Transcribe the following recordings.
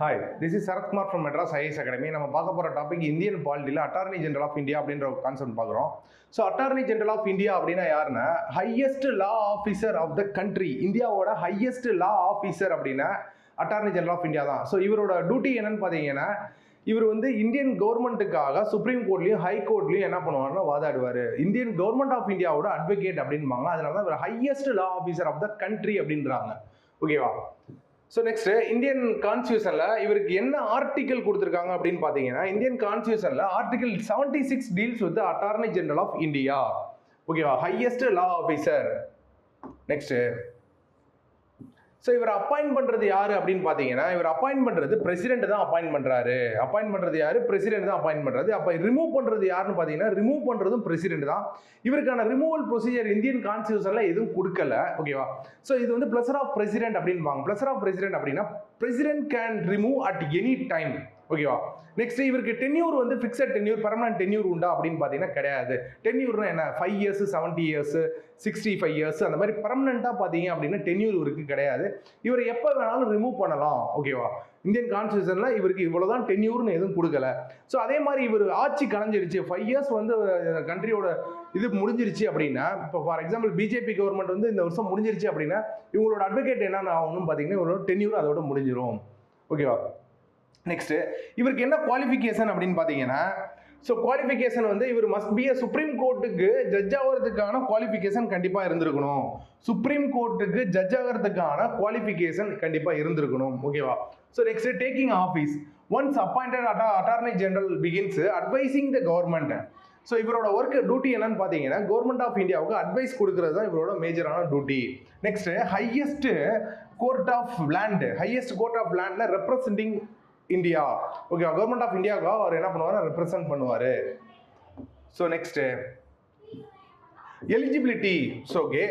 Hi this is Sarathkumar from Madras IAS academy நம்ம பார்க்க போகிற டாபிக் இந்தியன் பாலிட்டியில் அட்டார்னி ஜென்ரல் ஆஃப் இந்தியா அப்படின்ற ஒரு கான்செப்ட் பார்க்குறோம். So attorney general of India அப்படின்னா யாருன்னா highest law officer of the country இந்தியாவோட ஹையஸ்ட் லா ஆஃபீஸர் அப்படின்னா அட்டார்னி ஜென்ரல் ஆஃப் இந்தியா தான். ஸோ இவரோட டியூட்டி என்னன்னு பார்த்தீங்கன்னா இவர் வந்து இந்தியன் கவர்மெண்ட்டுக்காக சுப்ரீம் கோர்ட்லையும் ஹை கோர்ட்லையும் என்ன பண்ணுவார்னா வாதாடுவார். இந்தியன் கவர்மெண்ட் ஆஃப் இந்தியாவோட அட்வொகேட் அப்படின்பாங்க. அதனால தான் இவர் highest law officer of the country அப்படின்றாங்க. ஓகேவா ஸோ நெக்ஸ்ட் இந்தியன் கான்ஸ்டியூஷனில் இவருக்கு என்ன ஆர்டிகல் கொடுத்துருக்காங்க அப்படின்னு பார்த்தீங்கன்னா Indian கான்ஸ்டியூஷனில் article seventy six deals with attorney general of India ஓகேவா highest law officer next so இவர் அப்பாயின்ட் பண்ணுறது யார் அப்படின்னு பார்த்தீங்கன்னா இவர் அப்பாயின்ட் பண்ணுறது பிரசிடென்ட் தான் அப்பாயின்ட் பண்ணுறாரு அப்பாயிண்ட் பண்ணுறது யார்? பிரசிடென்ட் தான் அப்பாயின்ட் பண்ணுறது அப்போ ரிமூவ் பண்ணுறது யாருன்னு பார்த்தீங்கன்னா ரிமூவ் பண்ணுறதும் பிரசிடென்ட் தான். இவருக்கான ரிமூவல் ப்ரொசீஜர் இந்தியன் கான்ஸ்டியூஷனில் எதுவும் கொடுக்கல. ஓகேவா ஸோ இது வந்து பிளஸர் ஆஃப் பிரசிடென்ட் அப்படின்பாங்க பிளஸர் ஆஃப் பிரசிடென்ட் அப்படின்னா president can remove at any time ஓகேவா? நெக்ஸ்ட் இவருக்கு டென்யூர் வந்து ஃபிக்ஸட் டென்யூர் பர்மனன்ட் டென்யூர் உண்டா அப்படின்னு பார்த்தீங்கன்னா கிடையாது. டென்யூர்னா என்ன? Five years seventy years sixty five years அந்த மாதிரி பர்மனெண்ட்டாக பார்த்தீங்க அப்படின்னா டென்யூர் இவருக்கு கிடையாது. இவரை எப்போ வேணாலும் ரிமூவ் பண்ணலாம். ஓகேவா? இந்தியன் கான்ஸ்டியூஷனில் இவருக்கு இவ்வளோதான் டென்யூர்னு எதுவும் கொடுக்கல. ஸோ அதே மாதிரி இவர் ஆட்சி கலைஞ்சிருச்சு. ஃபைவ் இயர்ஸ் வந்து கண்ட்ரியோட இது முடிஞ்சிருச்சு அப்படின்னா இப்போ ஃபார் எக்ஸாம்பிள் பிஜேபி கவர்மெண்ட் வந்து இந்த வருஷம் முடிஞ்சிருச்சு அப்படின்னா இவங்களோட அட்வொகேட் என்னென்ன ஆகணும்னு பார்த்தீங்கன்னா இவரோட டென்யூர் அதோட முடிஞ்சிரும். ஓகேவா? நெக்ஸ்ட்டு இவருக்கு என்ன குவாலிஃபிகேஷன் அப்படின்னு பார்த்தீங்கன்னா ஸோ குவாலிஃபிகேஷன் வந்து இவர் மஸ்ட் பி சுப்ரீம் கோர்ட்டுக்கு ஜட்ஜ் ஆகிறதுக்கான குவாலிஃபிகேஷன் கண்டிப்பாக இருந்திருக்கணும். சுப்ரீம் கோர்ட்டுக்கு ஜட்ஜ் ஆகிறதுக்கான குவாலிஃபிகேஷன் கண்டிப்பாக இருந்திருக்கணும். ஓகேவா so next taking office once appointed atto attorney general begins advising the government so இவரோட ஒர்க் டியூட்டி என்னன்னு பார்த்தீங்கன்னா கவர்மெண்ட் ஆஃப் இந்தியாவுக்கு அட்வைஸ் கொடுக்கறது தான் இவரோட மேஜரான duty next highest court of land highest court of லேண்டில் representing India okay government of இந்தியாவுக்கு அவர் என்ன பண்ணுவார்? ரெப்ரசன்ட் பண்ணுவார். So next eligibility so okay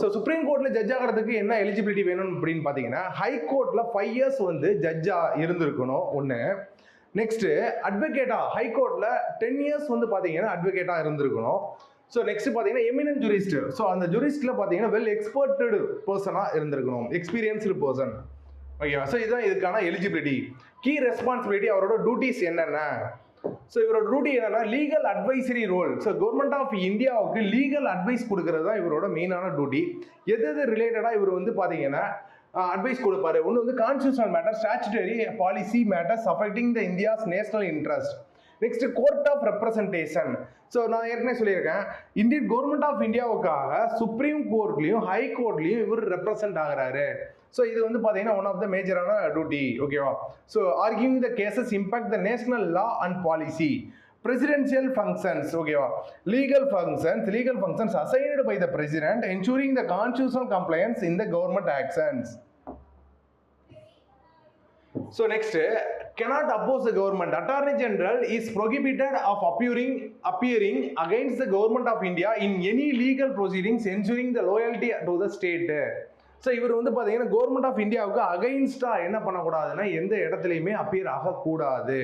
so supreme கோர்ட்டில் ஜட்ஜ் ஆகிறதுக்கு என்ன எலிஜிபிலிட்டி வேணும் அப்படின்னு பார்த்தீங்கன்னா ஹை கோர்ட்டில் ஃபைவ் இயர்ஸ் வந்து ஜட்ஜாக இருந்திருக்கணும் ஒன்று நெக்ஸ்ட்டு அட்வொகேட்டா ஹை கோர்ட்டில் டென் இயர்ஸ் வந்து பார்த்தீங்கன்னா அட்வொகேட்டாக இருந்திருக்கணும். ஸோ நெக்ஸ்ட் பார்த்தீங்கன்னா எமினன்ட் ஜூரிஸ்ட் ஸோ அந்த ஜூரிஸ்டில் பார்த்தீங்கன்னா வெல் எக்ஸ்பர்ட்டடு பர்சனாக இருந்திருக்கணும். எக்ஸ்பீரியன்ஸ்டு பர்சன் ஓகேவா ஸோ இதுதான் இதுக்கான எலிஜிபிலிட்டி கீ ரெஸ்பான்சிபிலிட்டி அவரோட டியூட்டிஸ் என்னென்ன ஸோ இவரோட டியூட்டி என்னன்னா legal advisory role so government of இந்தியாவுக்கு லீகல் அட்வைஸ் கொடுக்கறது தான் இவரோட மெயினான டியூட்டி எது எது ரிலேட்டடாக இவர் வந்து பார்த்தீங்கன்னா அட்வைஸ் கொடுப்பாரு? ஒன்று வந்து constitutional matter statutory policy matters affecting the India's national interest next court of representation so நான் ஏற்கனவே சொல்லியிருக்கேன். இந்தியன் கவர்மெண்ட் ஆஃப் இந்தியாவுக்காக சுப்ரீம் கோர்ட்லேயும் ஹை கோர்ட்லேயும் இவர் ரெப்ரசன்ட் ஆகிறாரு. ஸோ இது வந்து பார்த்தீங்கன்னா ஒன் ஆஃப் த மேஜரான டியூட்டி ஓகேவா so arguing the cases impact the national law and policy presidential functions ஓகேவா legal functions legal functions assigned by the president ensuring the constitutional compliance in the government actions so next cannot oppose the government. Attorney General is prohibited of appearing appearing against the government of India in any legal proceedings ensuring the loyalty to the state. So இவர் வந்து பார்த்தீங்கன்னா government of இந்தியாவுக்கு அகைன்ஸ்டாக என்ன பண்ணக்கூடாதுன்னா எந்த இடத்துலையுமே appear ஆகக்கூடாது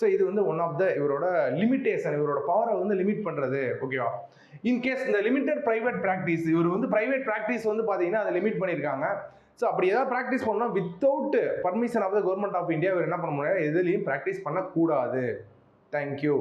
so இது வந்து ஒன் ஆஃப் த இவரோட லிமிட்டேஷன் இவரோட பவரை வந்து லிமிட் பண்ணுறது ஓகேவா இன்கேஸ் இந்த லிமிட்டட் ப்ரைவேட் ப்ராக்டிஸ் இவர் வந்து ப்ரைவேட் ப்ராக்டிஸ் வந்து பார்த்தீங்கன்னா அதை லிமிட் பண்ணியிருக்காங்க ஸோ அப்படி ஏதாவது ப்ராக்டிஸ் பண்ணால் without permission of the government of India இவர் என்ன பண்ண முடியாது எதுலேயும் ப்ராக்டிஸ் பண்ணக்கூடாது. தேங்க்யூ